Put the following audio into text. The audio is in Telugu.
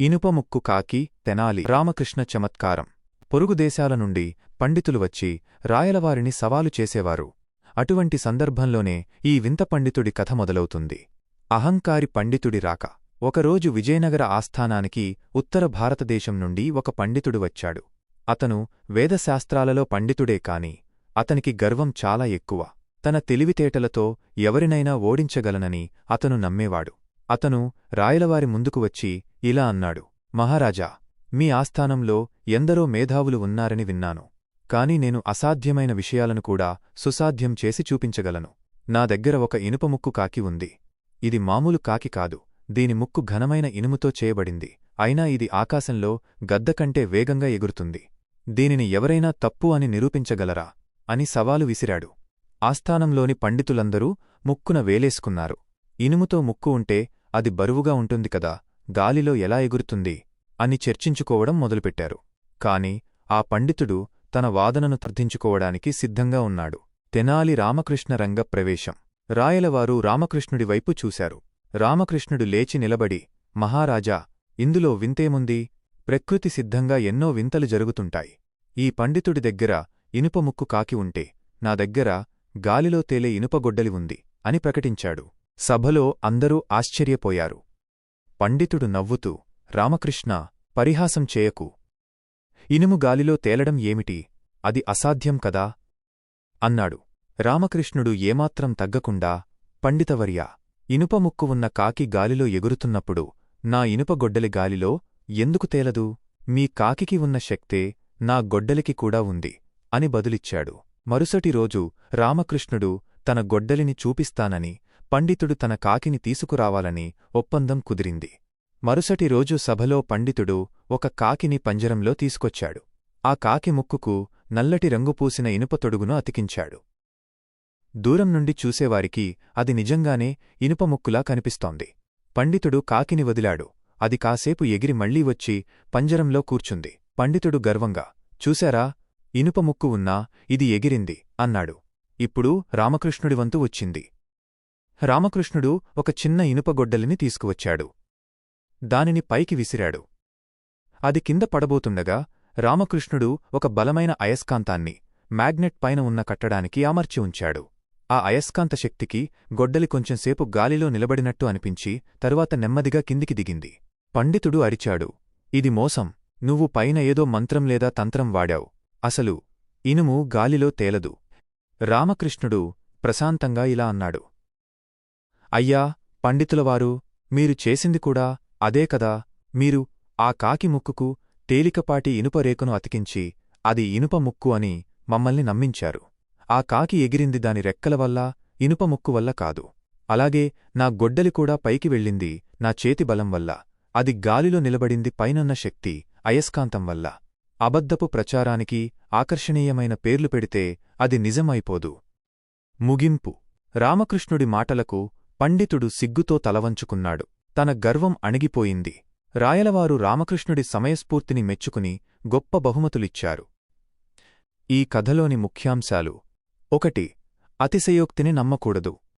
ఇనుపముక్కు కాకి తెనాలి రామకృష్ణ చమత్కారం. పొరుగు దేశాల నుండి పండితులు వచ్చి రాయలవారిని సవాలు చేసేవారు. అటువంటి సందర్భంలోనే ఈ వింత పండితుడి కథ మొదలవుతుంది. అహంకారి పండితుడి రాక. ఒకరోజు విజయనగర ఆస్థానానికి ఉత్తర భారతదేశం నుండి ఒక పండితుడు వచ్చాడు. అతను వేదశాస్త్రాలలో పండితుడే కాని అతనికి గర్వం చాలా ఎక్కువ. తన తెలివితేటలతో ఎవరినైనా ఓడించగలనని అతను నమ్మేవాడు. అతను రాయలవారి ముందుకు వచ్చి ఇలా అన్నాడు మహారాజా మీ ఆస్థానంలో ఎందరో మేధావులు ఉన్నారని విన్నాను. కాని నేను అసాధ్యమైన విషయాలను కూడా సుసాధ్యం చేసి చూపించగలను. నా దగ్గర ఒక ఇనుపముక్కు కాకి ఉంది. ఇది మామూలు కాకి కాదు. దీని ముక్కు ఘనమైన ఇనుముతో చేయబడింది. అయినా ఇది ఆకాశంలో గద్ద కంటే వేగంగా ఎగురుతుంది. దీనిని ఎవరైనా తప్పు అని నిరూపించగలరా? అని సవాలు విసిరాడు. ఆస్థానంలోని పండితులందరూ ముక్కున వేలేసుకున్నారు. ఇనుముతో ముక్కు ఉంటే అది బరువుగా ఉంటుంది కదా. గాలిలో ఎలా ఎగురుతుంది అని చర్చించుకోవడం మొదలుపెట్టారు. కాని ఆ పండితుడు తన వాదనను తర్ధించుకోవడానికి సిద్ధంగా ఉన్నాడు. తెనాలి రామకృష్ణ రంగ ప్రవేశం. రాయలవారు రామకృష్ణుడి వైపు చూశారు. రామకృష్ణుడు లేచి నిలబడి మహారాజా ఇందులో వింతేముంది? ప్రకృతి సిద్ధంగా ఎన్నో వింతలు జరుగుతుంటాయి. ఈ పండితుడి దగ్గర ఇనుపముక్కు కాకి ఉంటే నా దగ్గర గాలిలో తేలే ఇనుపగొడ్డలి ఉంది అని ప్రకటించాడు. సభలో అందరూ ఆశ్చర్యపోయారు. పండితుడు నవ్వుతూ రామకృష్ణ పరిహాసం చేయకు. ఇనుము గాలిలో తేలడం ఏమిటి? అది అసాధ్యం కదా? అన్నాడు. రామకృష్ణుడు ఏమాత్రం తగ్గకుండా పండితవర్యా ఇనుపముక్కు ఉన్న కాకి గాలిలో ఎగురుతున్నప్పుడు నా ఇనుపగొడ్డలి గాలిలో ఎందుకు తేలదు? మీ కాకికి ఉన్న శక్తే నా గొడ్డలికి కూడా ఉంది అని బదులిచ్చాడు. మరుసటి రోజు రామకృష్ణుడు తన గొడ్డలిని చూపిస్తానని పండితుడు తన కాకిని తీసుకురావాలని ఒప్పందం కుదిరింది. మరుసటి రోజు సభలో పండితుడు ఒక కాకిని పంజరంలో తీసుకొచ్చాడు. ఆ కాకి ముక్కుకు నల్లటి రంగు పూసిన ఇనుప తొడుగును అతికించాడు. దూరం నుండి చూసేవారికి అది నిజంగానే ఇనుపముక్కులా కనిపిస్తోంది. పండితుడు కాకిని వదిలాడు. అది కాసేపు ఎగిరి మళ్ళీ వచ్చి పంజరంలో కూర్చుంది. పండితుడు గర్వంగా చూశారా? ఇనుపముక్కు ఉన్నా ఇది ఎగిరింది అన్నాడు. ఇప్పుడు రామకృష్ణుడి వంతు వచ్చింది. రామకృష్ణుడు ఒక చిన్న ఇనుపగొడ్డలిని తీసుకువచ్చాడు. దానిని పైకి విసిరాడు. అది కింద పడబోతుండగా రామకృష్ణుడు ఒక బలమైన అయస్కాంతాన్ని మ్యాగ్నెట్ పైన ఉన్న కట్టడానికి అమర్చి ఉంచాడు. ఆ అయస్కాంత శక్తికి గొడ్డలి కొంచెంసేపు గాలిలో నిలబడినట్టు అనిపించి తరువాత నెమ్మదిగా కిందికి దిగింది. పండితుడు అరిచాడు. ఇది మోసం. నువ్వు పైన ఏదో మంత్రం లేదా తంత్రం వాడావు. అసలు ఇనుము గాలిలో తేలదు. రామకృష్ణుడు ప్రశాంతంగా ఇలా అన్నాడు. అయ్యా పండితులవారు మీరు చేసింది కూడా అదే కదా. మీరు ఆ కాకి ముక్కుకు తేలికపాటి ఇనుపరేకును అతికించి అది ఇనుప ముక్కు అని మమ్మల్ని నమ్మించారు. ఆ కాకి ఎగిరింది దాని రెక్కల వల్ల ఇనుప ముక్కు వల్ల కాదు. అలాగే నా గొడ్డలి కూడా పైకి వెళ్ళింది నా చేతి బలం వల్ల. అది గాలిలో నిలబడింది పైనున్న శక్తి అయస్కాంతం వల్ల. అబద్ధపు ప్రచారానికి ఆకర్షణీయమైన పేర్లు పెడితే అది నిజమైపోదు. ముగింపు. రామకృష్ణుడి మాటలకు పండితుడు సిగ్గుతో తలవంచుకున్నాడు. తన గర్వం అణిగిపోయింది. రాయలవారు రామకృష్ణుడి సమయస్ఫూర్తిని మెచ్చుకుని గొప్ప బహుమతులిచ్చారు. ఈ కథలోని ముఖ్యాంశాలు. ఒకటి అతిశయోక్తిని నమ్మకూడదు.